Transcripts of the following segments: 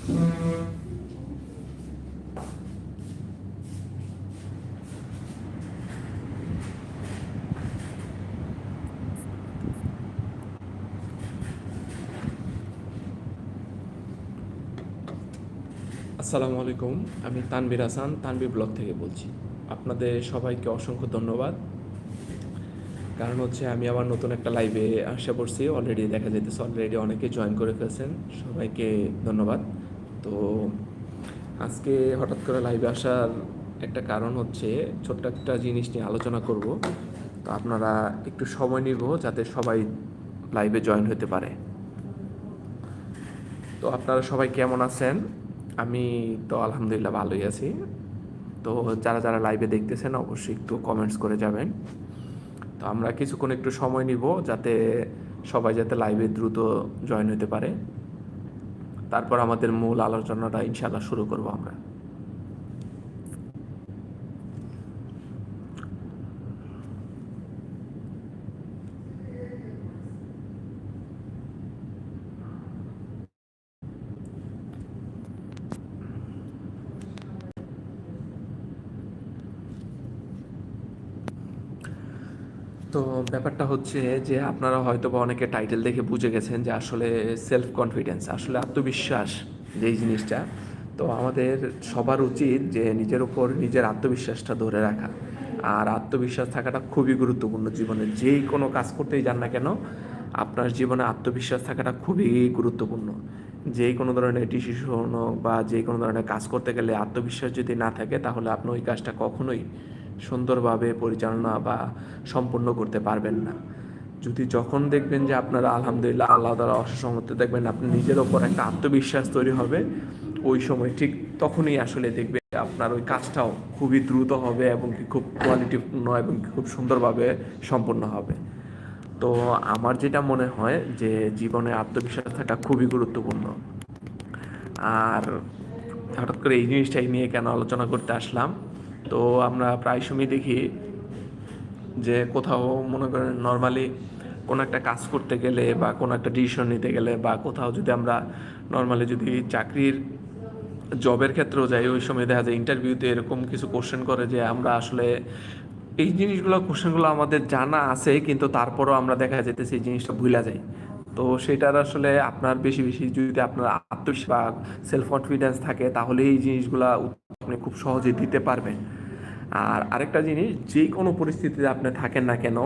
আসসালামু আলাইকুম, আমি তানবির হাসান তানবির ব্লগ থেকে বলছি। আপনাদের সবাইকে অসংখ্য ধন্যবাদ। কারণ হচ্ছে আমি আবার নতুন একটা লাইভে আসা পড়ছি অলরেডি দেখা যেতেছে অলরেডি অনেকে জয়েন করে ফেলছেন। সবাইকে ধন্যবাদ। তো আজকে হঠাৎ করে লাইভে আসার একটা কারণ হচ্ছে ছোট্ট একটা জিনিস নিয়ে আলোচনা করব। তো আপনারা একটু সময় নিব যাতে সবাই লাইভে জয়েন হতে পারে। তো আপনারা সবাই কেমন আছেন? আমি তো আলহামদুলিল্লাহ ভালোই আছি। তো যারা যারা লাইভে দেখতেছেন অবশ্যই একটু কমেন্টস করে যাবেন। তো আমরা কিছুক্ষণ একটু সময় নিব যাতে সবাই যাতে লাইভে দ্রুত জয়েন হতে পারে। তারপর আমাদের মূল আলোচনাটা ইনশাল্লাহ শুরু করব আমরা। তো ব্যাপারটা হচ্ছে যে আপনারা হয়তো বা অনেকে টাইটেল দেখে বুঝে গেছেন যে আসলে সেলফ কনফিডেন্স আসলে আত্মবিশ্বাস যেই জিনিসটা, তো আমাদের সবার উচিত যে নিজের উপর নিজের আত্মবিশ্বাসটা ধরে রাখা। আর আত্মবিশ্বাস থাকাটা খুবই গুরুত্বপূর্ণ জীবনে। যেই কোনো কাজ করতেই যান না কেন, আপনার জীবনে আত্মবিশ্বাস থাকাটা খুবই গুরুত্বপূর্ণ। যে কোনো ধরনের ডিসিশন হোক বা যে কোনো ধরনের কাজ করতে গেলে আত্মবিশ্বাস যদি না থাকে, তাহলে আপনি ওই কাজটা কখনোই সুন্দরভাবে পরিচালনা বা সম্পূর্ণ করতে পারবেন না। যদি যখন দেখবেন যে আপনারা আলহামদুলিল্লাহ আল্লাহ তালা অসম্মতে দেখবেন আপনি নিজের ওপর একটা আত্মবিশ্বাস তৈরি হবে, ওই সময় ঠিক তখনই আসলে দেখবেন আপনার ওই কাজটাও খুবই দ্রুত হবে এবং কি খুব কোয়ালিটিপূর্ণ এবং খুব সুন্দরভাবে সম্পন্ন হবে। তো আমার যেটা মনে হয় যে জীবনে আত্মবিশ্বাস থাকা খুবই গুরুত্বপূর্ণ। আর হঠাৎ করে এই জিনিসটাই নিয়ে কেন আলোচনা করতে আসলাম তো আমরা প্রায় সময় দেখি যে কোথাও, মনে করেন নর্মালি কোনো একটা কাজ করতে গেলে বা কোনো একটা ডিসিশন নিতে গেলে বা কোথাও যদি আমরা নর্মালি যদি চাকরির জবের ক্ষেত্রেও যাই, ওই সময় দেখা যায় ইন্টারভিউতে এরকম কিছু কোশ্চেন করে যে আমরা আসলে এই জিনিসগুলো কোশ্চেনগুলো আমাদের জানা আছে, কিন্তু তারপরও আমরা দেখা যেতেছে এই জিনিসটা ভুলা যায়। তো সেটার আসলে আপনার বেশি বেশি যদি আপনার আত্মবিশ্বাস সেলফ কনফিডেন্স থাকে, তাহলে এই জিনিসগুলো আপনি খুব সহজে দিতে পারবেন। আর আরেকটা জিনিস, যে কোনো পরিস্থিতিতে আপনি থাকেন না কেন,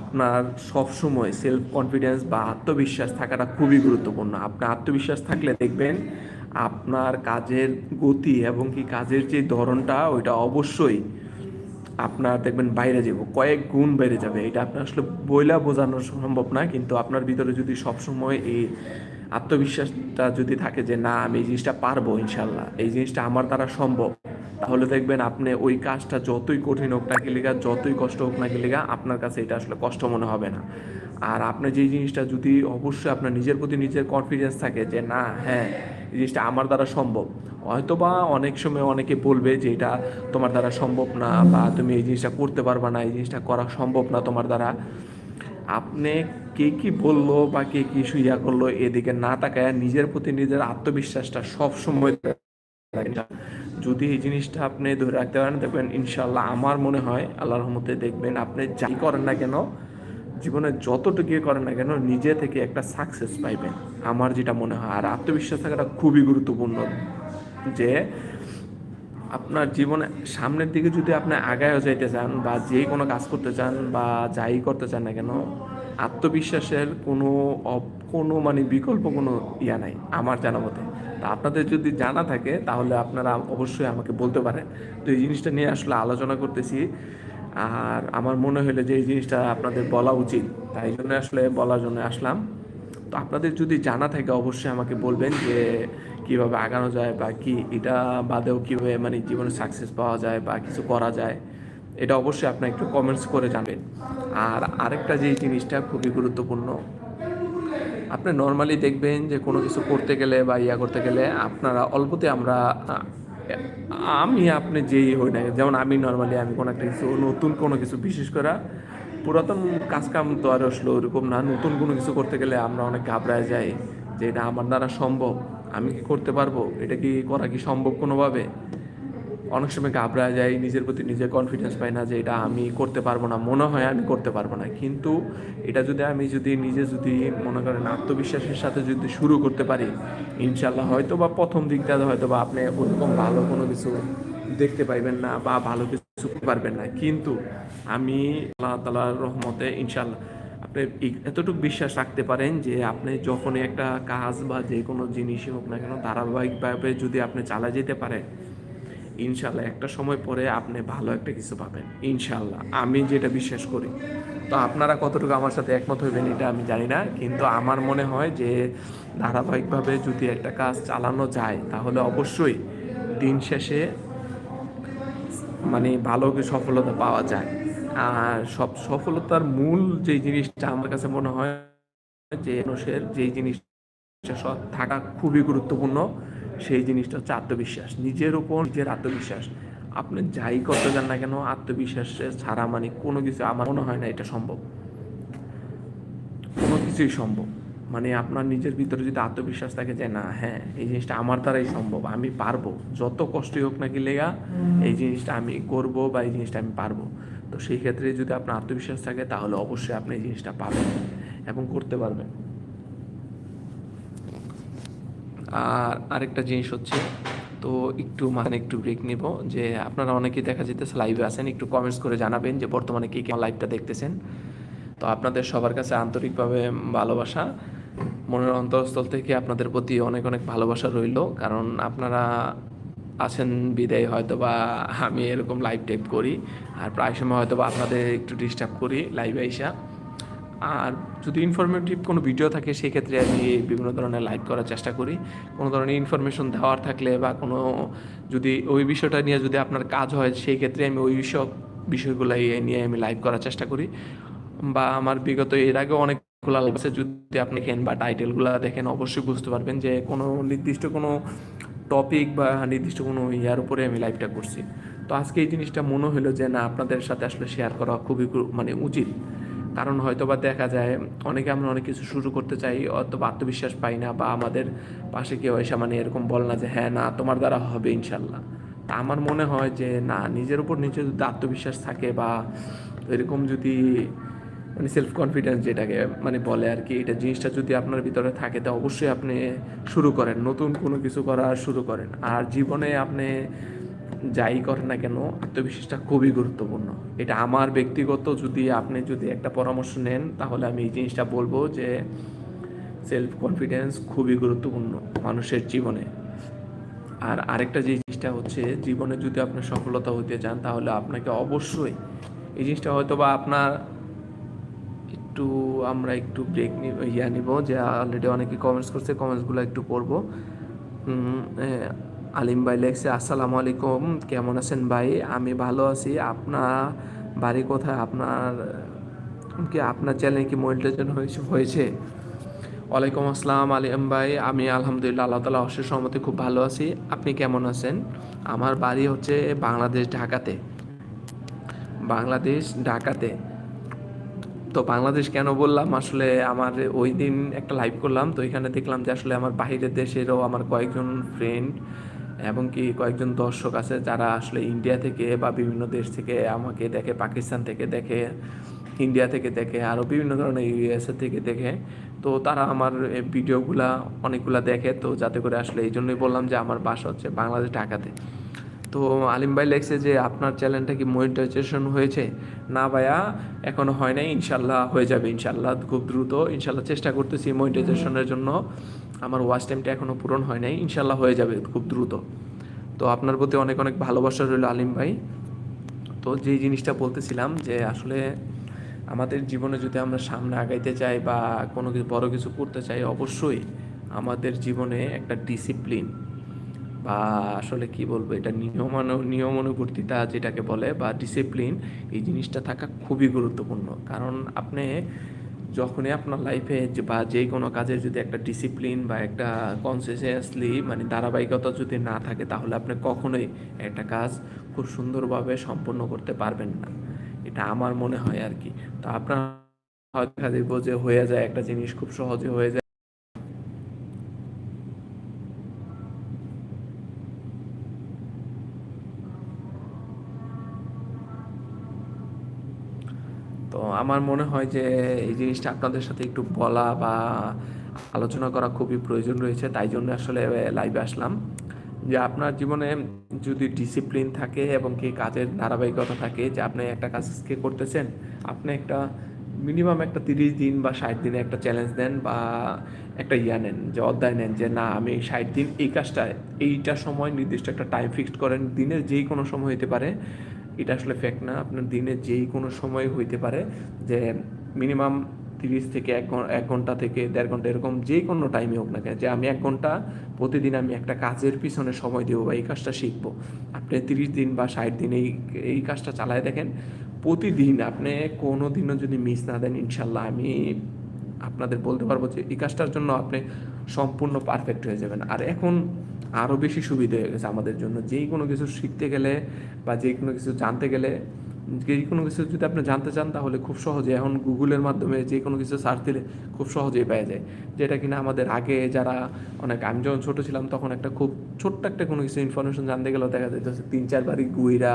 আপনার সবসময় সেলফ কনফিডেন্স বা আত্মবিশ্বাস থাকাটা খুবই গুরুত্বপূর্ণ। আপনার আত্মবিশ্বাস থাকলে দেখবেন আপনার কাজের গতি এবং কি কাজের যে ধরনটা, ওইটা অবশ্যই আপনার দেখবেন বাইরে যাব কয়েক গুণ বেড়ে যাবে। এটা আপনার আসলে বইলা বোঝানো সম্ভব না, কিন্তু আপনার ভিতরে যদি সবসময় এই আত্মবিশ্বাসটা যদি থাকে যে না, আমি এই জিনিসটা পারব ইনশাল্লাহ, এই জিনিসটা আমার দ্বারা সম্ভব, তাহলে দেখবেন আপনি ওই কাজটা যতই কঠিন হোক না গেলেগা যতই কষ্ট হোক না গেলেগা আপনার কাছে এটা আসলে কষ্ট মনে হবে না। আর আপনি যে জিনিসটা যদি অবশ্যই আপনার নিজের প্রতি নিজের কনফিডেন্স থাকে যে না হ্যাঁ এই জিনিসটা আমার দ্বারা সম্ভব, হয়তোবা অনেক সময় অনেকে বলবে যে এটা তোমার দ্বারা সম্ভব না বা তুমি এই জিনিসটা করতে পারবা না, এই জিনিসটা করা সম্ভব না তোমার দ্বারা আপনি কে কি বলল বা কে কি সুইয়া করল এদিকে না তাকায় নিজের প্রতি নিজের আত্মবিশ্বাসটা সব সময় যদি এই জিনিসটা আপনি ধরে রাখতে পারেন, দেখবেন ইনশাল্লাহ আমার মনে হয়, আল্লাহর রহমতে দেখবেন আপনি যাই করেন না কেন, জীবনে যতটুকু করেন না কেন, নিজে থেকে একটা সাকসেস পাইবেন। আমার যেটা মনে হয়, আর আত্মবিশ্বাস থাকাটা খুবই গুরুত্বপূর্ণ যে আপনার জীবনে সামনের দিকে যদি আপনি আগায়ও যাইতে চান বা যে কোনো কাজ করতে চান বা যাই করতে চান না কেন, আত্মবিশ্বাসের কোনো কোনো মানে বিকল্প কোনো ইয়া নাই আমার জানা মতে। তা আপনাদের যদি জানা থাকে তাহলে আপনারা অবশ্যই আমাকে বলতে পারেন। তো এই জিনিসটা নিয়ে আসলে আলোচনা করতেছি। আর আমার মনে হলো যে এই জিনিসটা আপনাদের বলা উচিত। তাই জন্য আসলে বলার জন্য আসলাম। তো আপনাদের যদি জানা থাকে অবশ্যই আমাকে বলবেন যে কীভাবে আগানো যায় বা কি এটা বাদেও কীভাবে মানে জীবনে সাকসেস পাওয়া যায় বা কিছু করা যায়, এটা অবশ্যই আপনি একটু কমেন্টস করে জানবেন। আর আরেকটা যে জিনিসটা খুবই গুরুত্বপূর্ণ, আপনি নর্মালি দেখবেন যে কোনো কিছু করতে গেলে বা ইয়া করতে গেলে আপনারা অল্পতে আমরা আমি আপনি যেই হই না যেমন আমি নর্মালি আমি কোনো একটা কিছু নতুন কোনো কিছু বিশেষ করে, পুরাতন কাজকাম তো আর আসলে ওরকম না, নতুন কোনো কিছু করতে গেলে আমরা অনেক ঘাবড়ায় যাই যে এটা আমার দ্বারা সম্ভব। আমি কি করতে পারব? এটা কি করা কি সম্ভব কোনোভাবে? অনেক সময় ঘাবড়া যায় নিজের প্রতি নিজে কনফিডেন্স পাই না যে এটা আমি করতে পারব না, মনে হয় আমি করতে পারব না। কিন্তু এটা যদি আমি যদি নিজে যদি মনে করেন আত্মবিশ্বাসের সাথে যদি শুরু করতে পারি ইনশাল্লাহ হয়তো বা প্রথম দিকটা হয়তো বা আপনি ওরকম ভালো কোনো কিছু দেখতে পাইবেন না বা ভালো কিছু পারবেন না। কিন্তু আমি আল্লাহ তালার রহমতে ইনশাল্লাহ আপনি এতটুকু বিশ্বাস রাখতে পারেন যে আপনি যখনই একটা কাজ বা যে কোনো জিনিসই হোক না কেন, ধারাবাহিকভাবে যদি আপনি চালা যেতে পারেন, ইনশাল্লাহ একটা সময় পরে আপনি ভালো একটা কিছু পাবেন, ইনশাল্লাহ। আমি যেটা বিশ্বাস করি। তো আপনারা কতটুকু আমার সাথে একমত হইবেন এটা আমি জানি না, কিন্তু আমার মনে হয় যে ধারাবাহিকভাবে যদি একটা কাজ চালানো যায়, তাহলে অবশ্যই দিন শেষে মানে ভালো সফলতা পাওয়া যায়। আর সব সফলতার মূল যে জিনিসটা আমার কাছে মনে হয় যে মানুষের যেই জিনিসটা সৎ থাকা খুবই গুরুত্বপূর্ণ, সেই জিনিসটা হচ্ছে আত্মবিশ্বাস। নিজের উপর নিজের আত্মবিশ্বাস। আপনি যাই করতে যান না কেন আত্মবিশ্বাস ছাড়া মানে কোনো কিছু আমার মনে হয় না এটা সম্ভব। কোনো কিছুই সম্ভব। মানে আপনার নিজের ভিতরে যদি আত্মবিশ্বাস থাকে যে না হ্যাঁ এই জিনিসটা আমার দ্বারাই সম্ভব, আমি পারব। যত কষ্টই হোক না কি লেগা, এই জিনিসটা আমি করব বা এই জিনিসটা আমি পারব। তো সেই ক্ষেত্রে যদি আপনার আত্মবিশ্বাস থাকে, তাহলে অবশ্যই আপনি এই জিনিসটা পাবেন এবং করতে পারবেন। আর আরেকটা জিনিস হচ্ছে, তো একটু মানে একটু ব্রেক নিব, যে আপনারা অনেকেই দেখা যেতেছে লাইভে আছেন, একটু কমেন্টস করে জানাবেন যে বর্তমানে কী কেমন লাইভটা দেখতেছেন। তো আপনাদের সবার কাছে আন্তরিকভাবে ভালোবাসা। মনের অন্তরস্থল থেকে আপনাদের প্রতি অনেক অনেক ভালোবাসা রইল, কারণ আপনারা আছেন বিদায় হয়তো বা আমি এরকম লাইভ টাইপ করি, আর প্রায় সময় হয়তো বা আপনাদের একটু ডিস্টার্ব করি লাইভে আইসা। আর যদি ইনফরমেটিভ কোনো ভিডিও থাকে সেই ক্ষেত্রে আমি বিভিন্ন ধরনের লাইভ করার চেষ্টা করি। কোনো ধরনের ইনফরমেশন দেওয়ার থাকলে বা কোনো যদি ওই বিষয়টা নিয়ে যদি আপনার কাজ হয় সেই ক্ষেত্রে আমি ওই সব বিষয়গুলো নিয়ে আমি লাইভ করার চেষ্টা করি। বা আমার বিগত, এর আগে অনেকগুলো লাইভ আছে, যদি আপনি দেখেন বা টাইটেলগুলো দেখেন, অবশ্যই বুঝতে পারবেন যে কোনো নির্দিষ্ট কোনো টপিক বা নির্দিষ্ট কোনো ইয়ার উপরে আমি লাইভটা করছি। তো আজকে এই জিনিসটা মনে হলো যে, না, আপনাদের সাথে আসলে শেয়ার করা খুবই মানে উচিত। কারণ হয়তো বা দেখা যায়, অনেকে আমরা অনেক কিছু শুরু করতে চাই, অথবা আত্মবিশ্বাস পাই না, বা আমাদের পাশে কেউ এসে মানে এরকম বল না যে হ্যাঁ না, তোমার দ্বারা হবে ইনশাল্লাহ। তা আমার মনে হয় যে, না, নিজের উপর নিজের যদি আত্মবিশ্বাস থাকে বা এরকম যদি মানে সেলফ কনফিডেন্স যেটাকে মানে বলে আর কি, এটা জিনিসটা যদি আপনার ভিতরে থাকে, তো অবশ্যই আপনি শুরু করেন। নতুন কোনো কিছু করা শুরু করেন। আর জীবনে আপনি যাই করেন না কেন, আত্মবিশ্বাসটা খুবই গুরুত্বপূর্ণ। এটা আমার ব্যক্তিগত যদি আপনি যদি একটা পরামর্শ নেন, তাহলে আমি এই জিনিসটা বলব যে সেলফ কনফিডেন্স খুবই গুরুত্বপূর্ণ মানুষের জীবনে। আর আরেকটা যে জিনিসটা হচ্ছে, জীবনে যদি আপনি সফলতা হতে চান, তাহলে আপনাকে অবশ্যই এই জিনিসটা হয়তো বা আপনার একটু আমরা একটু ব্রেক ইয়া নিব যে অলরেডি অনেকে কমেন্টস করছে কমেন্টসগুলো একটু পড়ব। আলিম ভাই লেখছে, আসসালামু আলাইকুম, কেমন আছেন ভাই? আমি ভালো আছি। আপনার বাড়ি কোথায়? আপনার, কি আপনার চ্যানেলে কি মনিটাইজেশন হয়েছে হয়েছে? ওয়ালাইকুম আসসালাম, আলিম ভাই। আমি আলহামদুলিল্লাহ, আল্লাহ তালা অশেষ সহমতে খুব ভালো আছি। আপনি কেমন আছেন? আমার বাড়ি হচ্ছে বাংলাদেশ ঢাকাতে। বাংলাদেশ ঢাকাতে। তো বাংলাদেশ কেন বললাম? আসলে আমার ওই দিন একটা লাইভ করলাম, তো এখানে দেখলাম যে আসলে আমার বাইরের দেশেরও আমার কয়েকজন ফ্রেন্ড এবং কি কয়েকজন দর্শক আছে যারা আসলে ইন্ডিয়া থেকে বা বিভিন্ন দেশ থেকে আমাকে দেখে পাকিস্তান থেকে দেখে ইন্ডিয়া থেকে দেখে আরও বিভিন্ন ধরনের ইউএসএ থেকে দেখে। তো তারা আমার ভিডিওগুলা অনেকগুলা দেখে, তো যাতে করে আসলে এই জন্যই বললাম যে আমার বাসা হচ্ছে বাংলাদেশ ঢাকাতে। তো আলিম ভাই লেখছে যে আপনার চ্যানেলটা কি মনিটাইজেশন হয়েছে? না ভাইয়া এখনও হয় নাই ইনশাল্লাহ হয়ে যাবে ইনশাল্লাহ খুব দ্রুত ইনশাল্লাহ চেষ্টা করতেছি মনিটাইজেশনের জন্য। আমার ওয়াচ টাইমটা এখনও পূরণ হয় নাই ইনশাল্লাহ হয়ে যাবে খুব দ্রুত। তো আপনার প্রতি অনেক অনেক ভালোবাসা রইল আলিম ভাই। তো যেই জিনিসটা বলতেছিলাম যে আসলে আমাদের জীবনে যদি আমরা সামনে আগাইতে চাই বা কোনো কিছু বড় কিছু করতে চাই অবশ্যই আমাদের জীবনে একটা ডিসিপ্লিন বা আসলে কি বলব, এটা নিয়মানু, নিয়মানুবর্তিতা যেটাকে বলে বা ডিসিপ্লিন এই জিনিসটা থাকা খুবই গুরুত্বপূর্ণ। কারণ আপনি যখনই আপনার লাইফে বা যে কোনো কাজে যদি একটা ডিসিপ্লিন বা একটা কনসিয়াসলি মানে ধারাবাহিকতা যদি না থাকে, তাহলে আপনি কখনোই একটা কাজ খুব সুন্দরভাবে সম্পন্ন করতে পারবেন না। এটা আমার মনে হয় আর কি। তো আপনার হয়তো যাবে যে হয়ে যায় একটা জিনিস খুব সহজে হয়ে যায় তো আমার মনে হয় যে এই জিনিসটা আপনাদের সাথে একটু বলা বা আলোচনা করা খুবই প্রয়োজন রয়েছে, তাই জন্য আসলে লাইভে আসলাম। যে আপনার জীবনে যদি ডিসিপ্লিন থাকে এবং কি কাজের ধারাবাহিকতা থাকে, যে আপনি একটা কাজকে করতেছেন, আপনি একটা মিনিমাম একটা তিরিশ দিন বা ষাট দিনে একটা চ্যালেঞ্জ দেন বা একটা ইয়া নেন, যে অধ্যায় নেন যে, না, আমি ষাট দিন এই কাজটা, এইটা সময় নির্দিষ্ট একটা টাইম ফিক্সড করেন। দিনের যেই কোনো সময় হতে পারে, এটা আসলে ফ্যাক্ট না। আপনার দিনের যেই কোনো সময় হইতে পারে যে, মিনিমাম তিরিশ থেকে এক এক ঘণ্টা থেকে দেড় ঘণ্টা, এরকম যে কোনো টাইমে হোক না কেন, যে আমি এক ঘণ্টা প্রতিদিন আমি একটা কাজের পিছনে সময় দেবো বা এই কাজটা শিখব। আপনি তিরিশ দিন বা ষাট দিন এই এই কাজটা চালায় দেখেন প্রতিদিন আপনি কোনো দিনও যদি মিস না দেন, ইনশাল্লাহ আমি আপনাদের বলতে পারব যে এই কাজটার জন্য আপনি সম্পূর্ণ পারফেক্ট হয়ে যাবেন। আর এখন আরও বেশি সুবিধা হয়ে গেছে আমাদের জন্য। যেই কোনো কিছু শিখতে গেলে বা যে কোনো কিছু জানতে গেলে যে কোনো কিছু যদি আপনি জানতে চান, তাহলে খুব সহজে এখন গুগলের মাধ্যমে যে কোনো কিছু সার্চ দিলে খুব সহজেই পাওয়া যায়। যেটা কিনা আমাদের আগে যারা, অনেক আমি যখন ছোটো ছিলাম, তখন একটা খুব ছোট্ট একটা কোনো কিছু ইনফরমেশন জানতে গেলেও দেখা যেত যে তিন চারবারই গুইরা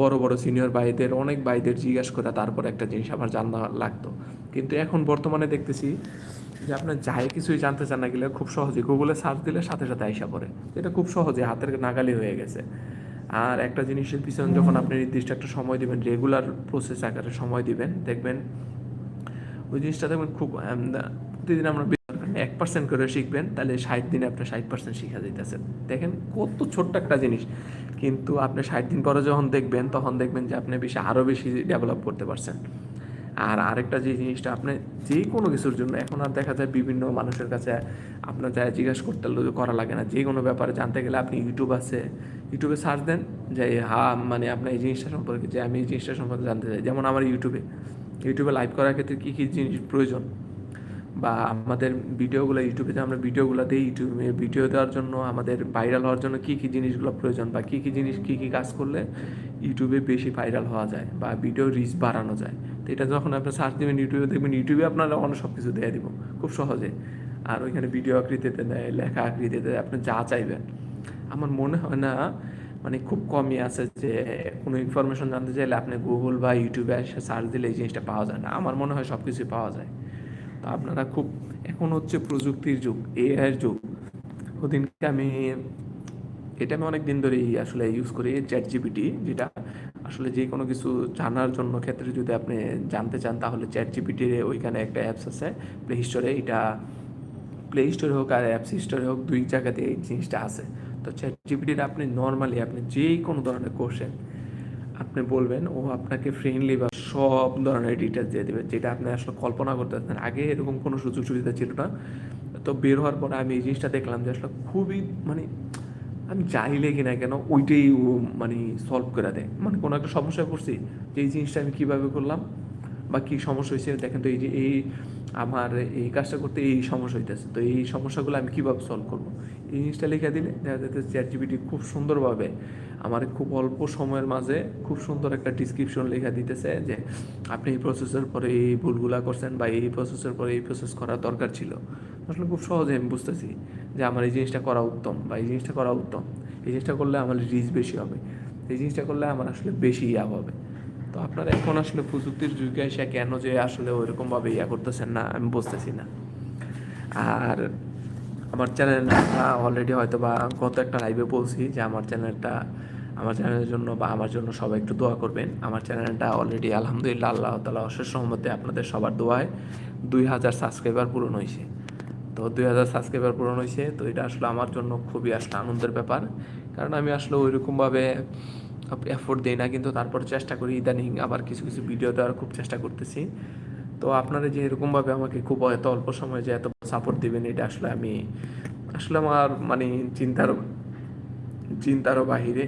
বড় বড় সিনিয়র ভাইদের, অনেক ভাইদের জিজ্ঞাসা করে তারপর একটা জিনিস আমার জানা লাগতো। কিন্তু এখন বর্তমানে দেখতেছি যে আপনার যাই কিছুই জানতে চান না গেলে খুব সহজে গুগলে সার্চ দিলে সাথে সাথে আইসা পড়ে। এটা খুব সহজে হাতের নাগালি হয়ে গেছে। আর একটা জিনিসের পিছনে যখন আপনি নির্দিষ্ট একটা সময় দিবেন রেগুলার প্রসেস আকারে সময় দিবেন, দেখবেন ওই জিনিসটা দেখবেন খুব প্রতিদিন আমরা এক পার্সেন্ট করে শিখবেন, তাহলে ষাট দিনে আপনার ষাট পার্সেন্ট শিখা যেতেছেন দেখেন কত ছোট্ট একটা জিনিস। কিন্তু আপনি ষাট দিন পরে যখন দেখবেন, তখন দেখবেন যে আপনি বেশি আরও বেশি ডেভেলপ করতে পারছেন। আর আরেকটা যে জিনিসটা আপনি যে কোনো কিছুর জন্য, এখন আর দেখা যায় বিভিন্ন মানুষের কাছে আপনার যা জিজ্ঞাসা করতে করা লাগে না। যে কোনো ব্যাপারে জানতে গেলে আপনি ইউটিউব আছে। ইউটিউবে সার্চ দেন যে, হা মানে আপনার এই জিনিসটা সম্পর্কে, যে আমি এই জিনিসটা সম্পর্কে জানতে চাই। যেমন আমার ইউটিউবে ইউটিউবে লাইভ করার ক্ষেত্রে কী কী জিনিস প্রয়োজন? বা আমাদের ভিডিওগুলো ইউটিউবে যে আমরা ভিডিওগুলো দিই ইউটিউবে, ভিডিও দেওয়ার জন্য আমাদের ভাইরাল হওয়ার জন্য কী কী জিনিসগুলো প্রয়োজন বা কী কী জিনিস, কী কী কাজ করলে ইউটিউবে বেশি ভাইরাল হওয়া যায় বা ভিডিও রিচ বাড়ানো যায়। তো এটা যখন আপনি সার্চ দেবেন ইউটিউবে, দেখবেন ইউটিউবে আপনারা অন্য সব কিছু দিয়ে দিব খুব সহজে। আর ওইখানে ভিডিও আকৃতিতে দেয়, লেখা আকৃতিতে দেয়, আপনি যা চাইবেন। আমার মনে হয় না মানে খুব কমই আছে যে কোনো ইনফরমেশন জানতে চাইলে আপনি গুগল বা ইউটিউবে এসে সার্চ দিলে এই জিনিসটা পাওয়া যায় না। আমার মনে হয় সব কিছুই পাওয়া যায়। তো আপনারা খুব, এখন হচ্ছে প্রযুক্তির যুগ এআইয়ের যুগ। ওদিনকে আমি, এটা আমি অনেক দিন ধরেই আসলে ইউজ করি চ্যাট জিপিটি যেটা আসলে যে কোনো কিছু জানার জন্য ক্ষেত্রে যদি আপনি জানতে চান, তাহলে চ্যাট জিপিটির ওইখানে একটা অ্যাপস আছে। প্লে স্টোরে এটা প্লে স্টোরে হোক আর অ্যাপস স্টোরে হোক, দুই জায়গাতে এই জিনিসটা আছে। তো চ্যাট জিপিটির আপনি নর্মালি আপনি যে কোনো ধরনের কোশ্চেন আপনি বলবেন, ও আপনাকে ফ্রেন্ডলি বা সব ধরনের ডিটেলস দিয়ে দেবে, যেটা আপনি আসলে কল্পনা করতে পারতেন। আগে এরকম কোনো সুযোগ সুবিধা ছিল না। তো বের হওয়ার পরে আমি এই জিনিসটা দেখলাম যে আসলে খুবই মানে আমি চাইলে কিনা কেন ওইটাই মানে সলভ করে দেয়। মানে কোনো একটা সমস্যায় পড়ছি, যে এই জিনিসটা আমি কীভাবে করলাম বা কী সমস্যা হয়েছে, দেখেন তো এই যে এই আমার এই কাজটা করতে এই সমস্যা হইতেছে, তো এই সমস্যাগুলো আমি কীভাবে সলভ করব? এই জিনিসটা লিখে দিলে দেখা যাচ্ছে চ্যাট জিপিটি খুব সুন্দরভাবে আমার খুব অল্প সময়ের মাঝে খুব সুন্দর একটা ডিসক্রিপশন লেখা দিতেছে যে আপনি এই প্রসেসের পরে এই ভুলগুলা করছেন বা এই প্রসেসের পরে এই প্রসেস করার দরকার ছিল। আসলে খুব সহজে আমি বুঝতেছি যে আমার এই জিনিসটা করা উত্তম বা এই জিনিসটা করা উত্তম। এই জিনিসটা করলে আমার রিচ বেশি হবে। এই জিনিসটা করলে আমার আসলে বেশি ইয়া হবে। তো আপনারা এখন আসলে প্রযুক্তির যুগে এসে কেন যে আসলে ওইরকমভাবে ইয়া করতেছেন না, আমি বুঝতেছি না। আর আমার চ্যানেলটা অলরেডি হয়তো বা গত একটা লাইভে বলছি যে আমার চ্যানেলটা আমার চ্যানেলের জন্য বা আমার জন্য সবাই একটু দোয়া করবেন। আমার চ্যানেলটা অলরেডি আলহামদুলিল্লাহ আল্লাহ তালা অশেষ সহমতে আপনাদের সবার দোয়ায় দুই হাজার সাবস্ক্রাইবার পূরণ হয়েছে তো দুই হাজার সাবস্ক্রাইবার পূরণ হয়েছে তো এটা আসলে আমার জন্য খুবই আসলে আনন্দের ব্যাপার। কারণ আমি আসলে ওইরকমভাবে এফোর্ট দিই না, কিন্তু তারপর চেষ্টা করি ইদানিং আবার কিছু কিছু ভিডিও দেওয়ার খুব চেষ্টা করতেছি। তো আপনারা যে এরকমভাবে আমাকে খুব এত অল্প সময় যে এত সাপোর্ট দিবেন, এটা আসলে আমি, আসলে আমার মানে চিন্তার, চিন্তারও বাহিরে।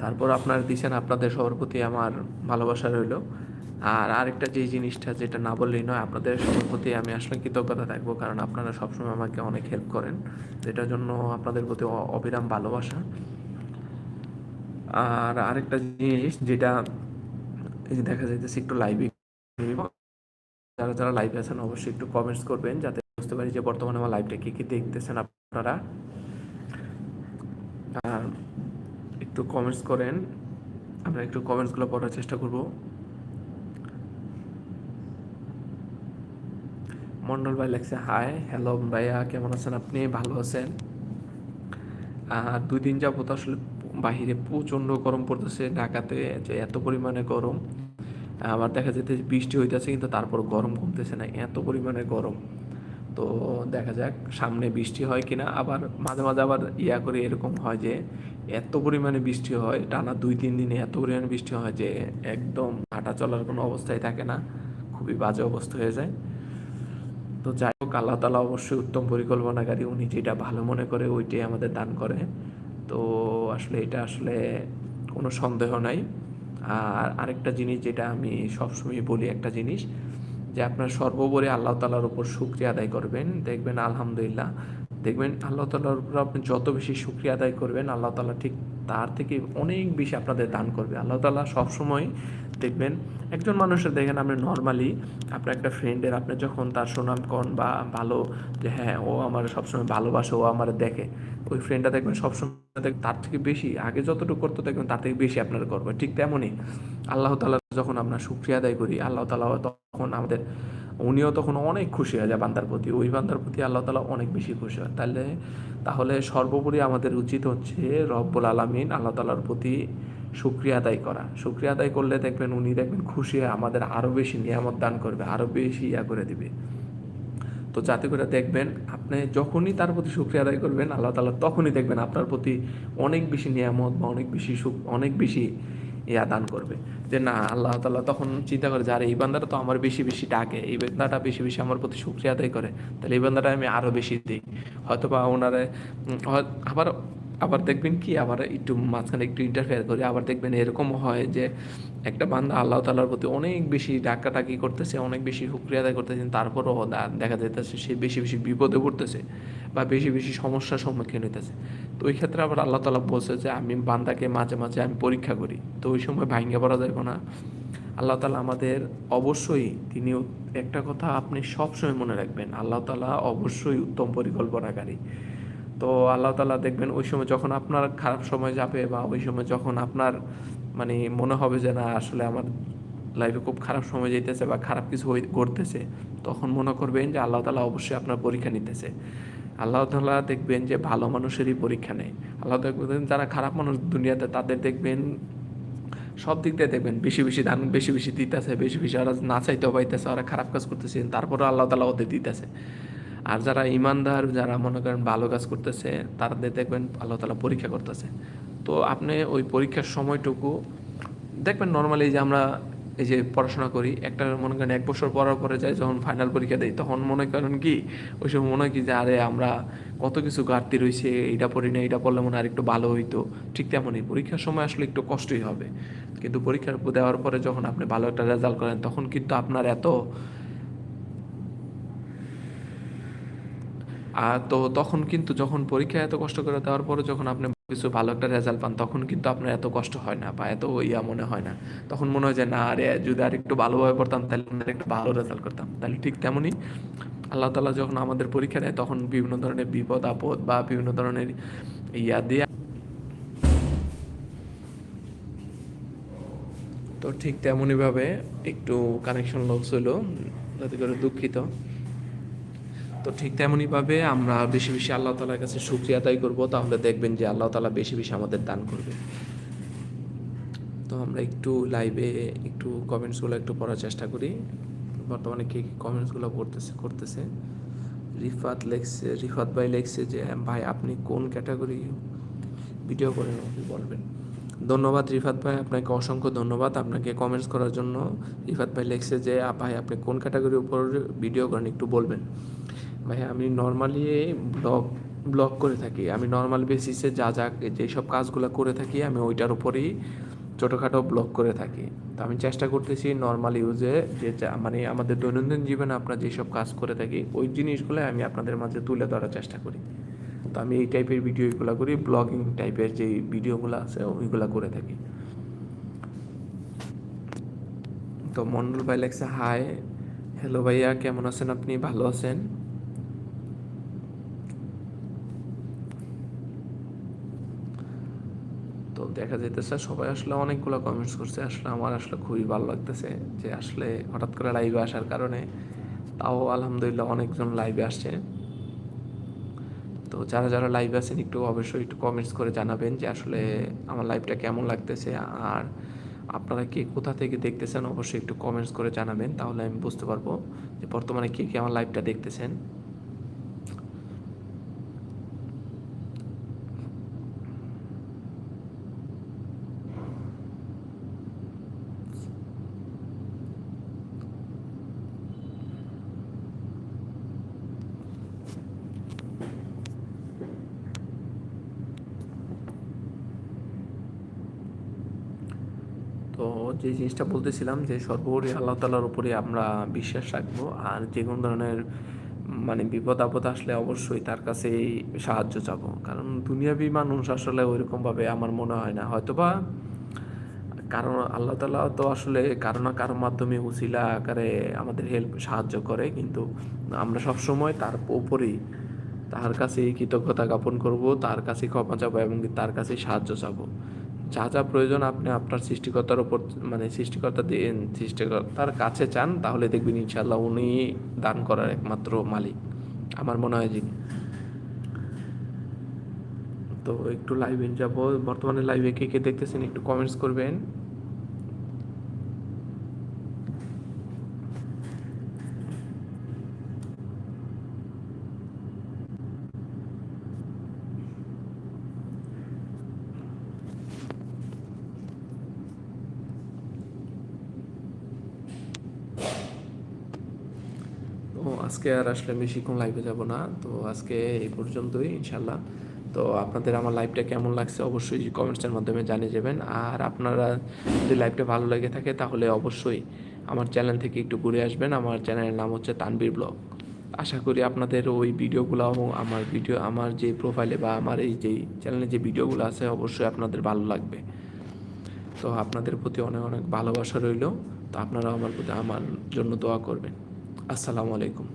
তারপর আপনারা দিচ্ছেন আপনাদের সবার প্রতি আমার ভালোবাসা রইল। আর আরেকটা যে জিনিসটা যেটা না বললেই নয়, আপনাদের সবার প্রতি আমি আসলে কৃতজ্ঞতা থাকব, কারণ আপনারা সবসময় আমাকে অনেক হেল্প করেন। যেটার জন্য আপনাদের প্রতি অবিরাম ভালোবাসা। আর আরেকটা জিনিস যেটা দেখা যাইতেছে একটু লাইভে যারা যারা লাইভে আছেন অবশ্যই একটু কমেন্টস করবেন যাতে বুঝতে পারি যে বর্তমানে আমার লাইভটা কী কী দেখতেছেন আপনারা। আর একটু কমেন্টস করেন, আমরা একটু কমেন্টসগুলো পড়ার চেষ্টা করব। মন্ডল ভাই লাগছে হাই হ্যালো ভাইয়া, কেমন আছেন আপনি? ভালো আছেন? আর দুই দিন যাবত আসলে বাহিরে প্রচণ্ড গরম পড়তেছে, ঢাকাতে যে এত পরিমাণে গরম, আবার দেখা যেতে বৃষ্টি হইতেছে, কিন্তু তারপর গরম কমতেছে না, এত পরিমাণে গরম। তো দেখা যাক, সামনে বৃষ্টি হয় কিনা, আবার মাঝে মাঝে আবার ইয়া করে এরকম হয় যে, এত পরিমাণে বৃষ্টি হয়, টানা দুই, তিন দিনে এত পরিমাণে বৃষ্টি হয় যে, একদম হাঁটা চলার কোনো অবস্থায় থাকে না, খুবই বাজে অবস্থা হয়ে যায়। তো যাই হোক, আল্লাহ তালা অবশ্যই উত্তম পরিকল্পনাকারী, উনি যেটা ভালো মনে করে, ওইটাই আমাদের দান করে। তো আসলে এটা আসলে কোনো সন্দেহ নাই। আর আরেকটা জিনিস যেটা আমি সবসময় বলি একটা জিনিস, যে আপনার সর্বোপরি আল্লাহ তালার উপর শুক্রিয়া আদায় করবেন। দেখবেন আলহামদুলিল্লাহ, দেখবেন আল্লাহ তালার উপর আপনি যত বেশি শুক্রিয়া আদায় করবেন, আল্লাহ তালা ঠিক তার থেকে অনেক বেশি আপনাদের দান করবে। আল্লাহ তালা সবসময় দেখবেন একজন মানুষের, দেখেন আপনি নর্মালি আপনার একটা ফ্রেন্ডের আপনি যখন তার সুনাম কন বা ভালো, যে হ্যাঁ ও আমার সবসময় ভালোবাসে, ও আমার দেখে। ওই ফ্রেন্ডটা দেখবেন সবসময় দেখ- তার থেকে বেশি, আগে যতটুকু করতো দেখবেন তার থেকে বেশি আপনার করবে ঠিক তেমনই আল্লাহ তালা যখন আমরা শুক্রিয়া আদায় করি, আল্লাহ তালা তখন আমাদের, উনিও তখন অনেক খুশি হয়ে যায় বান্দার প্রতি। ওই বান্দার প্রতি আল্লাহ তালা অনেক বেশি খুশি হয় তাহলে তাহলে সর্বোপরি আমাদের উচিত হচ্ছে রব্বুল আলমিন আল্লাহ তালার প্রতি শুক্রিয়া আদায় করা। শুক্রিয়া আদায় করলে দেখবেন উনি দেখবেন খুশি হয়ে আমাদের আরও বেশি নিয়ামত দান করবে আরও বেশি ইয়া করে দিবে। তো যাতে করে দেখবেন আপনি যখনই তার প্রতি শুক্রিয়া আদায় করবেন, আল্লাহ তালা তখনই দেখবেন আপনার প্রতি অনেক বেশি নিয়ামত বা অনেক বেশি সুখ, অনেক বেশি ইয়া দান করবে। যে না, আল্লাহ তালা তখন চিন্তা করে যে, আরে, এই বান্দাটা তো আমার বেশি বেশি ডাকে, এই বান্দাটা বেশি বেশি আমার প্রতি শুক্রিয়া আদায় করে, তাহলে এই বান্দাটা আমি আরও বেশি দিই। হয়তো বা ওনারে আবার আবার দেখবেন কি, আবার একটু মাঝখানে একটু ইন্টারফেয়ার করে, আবার দেখবেন এরকম হয় যে একটা বান্দা আল্লাহ তালার প্রতি অনেক বেশি ডাকাটাকি করতেছে, অনেক বেশি শুক্রিয়া আদায় করতেছে, তারপরও দেখা যাইতেছে সে বেশি বেশি বিপদে পড়তেছে বা বেশি বেশি সমস্যার সম্মুখীন হইতেছে। তো ওই ক্ষেত্রে আবার আল্লাহ তালা বলছে যে, আমি বান্দাকে মাঝে মাঝে আমি পরীক্ষা করি। তো ওই সময় ভাঙ্গে পড়া যাবে না। আল্লাহ তালা আমাদের অবশ্যই, তিনি একটা কথা আপনি সবসময় মনে রাখবেন, আল্লাহ তালা অবশ্যই উত্তম পরিকল্পনাকারী। তো আল্লাহ তালা দেখবেন ওই সময় যখন আপনার খারাপ সময় যাবে বা ওই সময় যখন আপনার মানে মনে হবে যে না, আসলে আমার লাইফে খুব খারাপ সময় যাইতেছে বা খারাপ কিছু ঘটতেছে, তখন মনে করবেন যে আল্লাহ তালা অবশ্যই আপনার পরীক্ষা নিতেছে। আল্লাহ তালা দেখবেন যে ভালো মানুষেরই পরীক্ষা নেয়। আল্লাহ দেখবেন যারা খারাপ মানুষ দুনিয়াতে, তাদের দেখবেন সব দিক দিয়ে দেখবেন বেশি বেশি দান বেশি বেশি দিতেছে, বেশি বেশি ওরা না চাইতেও পাইতেছে, ওরা খারাপ কাজ করতেছে তারপরে আল্লাহ তালা ওদের দিতেছে। আর যারা ইমানদার, যারা মনে করেন ভালো কাজ করতেছে, তাদের দেখবেন আল্লাহ তালা পরীক্ষা করতেছে। তো আপনি ওই পরীক্ষার সময়টুকু দেখবেন নর্মালি যে আমরা এই যে পড়াশোনা করি, একটা মনে করেন এক বছর পড়ার পরে যাই, যখন ফাইনাল পরীক্ষা দেয় তখন মনে করেন কি, ওই সময় মনে হয় কি যে, আরে আমরা কত কিছু ঘাটতি রয়েছে, এইটা পড়ি না এইটা পড়লে মনে হয় আরেকটু ভালো হইতো। ঠিক তেমনই পরীক্ষার সময় আসলে একটু কষ্টই হবে। কিন্তু পরীক্ষার দেওয়ার পরে যখন আপনি ভালো একটা রেজাল্ট করেন, তখন কিন্তু আপনার এত আর তো তখন কিন্তু যখন পরীক্ষা এত কষ্ট করে দেওয়ার পরে যখন আপনি কিছু ভালো একটা রেজাল্ট পান, তখন কিন্তু আপনার এত কষ্ট হয় না বা এত ইয়া মনে হয় না। তখন মনে হয় যে, না, আরে, যদি আর একটু ভালোভাবে পড়তাম, তাহলে আর একটু ভালো রেজাল্ট করতাম। তাহলে ঠিক তেমনই আল্লাহ তালা যখন আমাদের পরীক্ষা নেয় তখন বিভিন্ন ধরনের বিপদ, আপদ বা বিভিন্ন ধরনের ইয়া দিয়ে তো ঠিক তেমনইভাবে একটু কানেকশন লস হলো, যাতে করে দুঃখিত। তো ঠিক তেমনইভাবে আমরা বেশি বেশি আল্লাহ তালার কাছে শুক্রিয়া আদায় করব। তাহলে দেখবেন যে আল্লাহ তালা বেশি বেশি আমাদের দান করবে। তো আমরা একটু লাইভে একটু কমেন্টসগুলো একটু পড়ার চেষ্টা করি। বর্তমানে কে কী কমেন্টসগুলো করতেছে করতেছে? রিফাত লেখছে, রিফাত ভাই লেখছে যে ভাই, আপনি কোন ক্যাটাগরি ভিডিও করেন আমাকে বলবেন? ধন্যবাদ রিফাত ভাই, আপনাকে অসংখ্য ধন্যবাদ। আপনাকে কমেন্টস করার জন্য রিফাত ভাই লেখছে যে ভাই, আপনি কোন ক্যাটাগরির উপর ভিডিও করেন একটু বলবেন। ভাই আমি নর্মালি ব্লগ ব্লগ করে থাকি। আমি নর্মাল বেসিসে যা যা যেসব কাজগুলো করে থাকি, আমি ওইটার উপরেই ছোটোখাটো ব্লগ করে থাকি। তো আমি চেষ্টা করতেছি নর্মাল ইউজে যে মানে আমাদের দৈনন্দিন জীবনে আমরা যেসব কাজ করে থাকি, ওই জিনিসগুলো আমি আপনাদের মাঝে তুলে ধরার চেষ্টা করি। তো আমি এই টাইপের ভিডিওগুলো করি ব্লগিং টাইপের যে ভিডিওগুলো আছে, ওইগুলো করে থাকি। তো মন্ডল ভাই লেখছে হাই হ্যালো ভাইয়া, কেমন আছেন আপনি? ভালো আছেন তো দেখা যেতেছে সবাই আসলে অনেকগুলো কমেন্টস করছে, আসলে আমার আসলে খুবই ভালো লাগতেছে যে আসলে হঠাৎ করে লাইভে আসার কারণে তাও আলহামদুলিল্লাহ অনেকজন লাইভে আসছে। তো যারা যারা লাইভে আছেন একটু অবশ্যই একটু কমেন্টস করে জানাবেন যে আসলে আমার লাইভটা কেমন লাগতেছে আর আপনারা কে কোথা থেকে দেখতেছেন অবশ্যই একটু কমেন্টস করে জানাবেন, তাহলে আমি বুঝতে পারব যে বর্তমানে কে কে আমার লাইভটা দেখতেছেন তো যে জিনিসটা বলতেছিলাম যে সর্বোপরি আল্লাহ তালার উপরে আমরা বিশ্বাস রাখব, আর যে কোনো ধরনের মানে বিপদ আপদ আসলে অবশ্যই তার কাছেই সাহায্য চাবো। কারণ দুনিয়াবি মানুষ আসলে ওইরকমভাবে আমার মনে হয় না। হয়তোবা কারণ আল্লাহ তালা তো আসলে কারও না কারোর মাধ্যমে উসিলা আকারে আমাদের হেল্প সাহায্য করে, কিন্তু আমরা সবসময় তার উপরেই তার কাছে কৃতজ্ঞতা জ্ঞাপন করব, তার কাছে ক্ষমা চাবো এবং তার কাছে সাহায্য চাবো। যা যা প্রয়োজন আপনি আপনার সৃষ্টিকর্তার ওপর মানে সৃষ্টিকর্তা সৃষ্টিকর্তার কাছে চান, তাহলে দেখবেন ইনশাল্লাহ উনি দান করার একমাত্র মালিক, আমার মনে হয় যিনি। তো একটু লাইভে যাব, বর্তমানে লাইভে কে কে দেখতেছেন একটু কমেন্টস করবেন তো আজকে আর আসলে বেশিক্ষণ লাইভে যাব না। তো আজকে এই পর্যন্তই ইনশাল্লাহ তো আপনাদের আমার লাইভটা কেমন লাগছে অবশ্যই কমেন্টসের মাধ্যমে জানিয়ে যাবেন। আর আপনারা যদি লাইভটা ভালো লেগে থাকে, তাহলে অবশ্যই আমার চ্যানেল থেকে একটু ঘুরে আসবেন। আমার চ্যানেলের নাম হচ্ছে তানবীর ব্লগ। আশা করি আপনাদের ওই ভিডিওগুলো এবং আমার ভিডিও আমার যে প্রোফাইলে বা আমার এই যে চ্যানেলে যে ভিডিওগুলো আছে, অবশ্যই আপনাদের ভালো লাগবে। তো আপনাদের প্রতি অনেক অনেক ভালোবাসা রইল। তো আপনারা আমার প্রতি আমার জন্য দোয়া করবেন। আসসালামু আলাইকুম।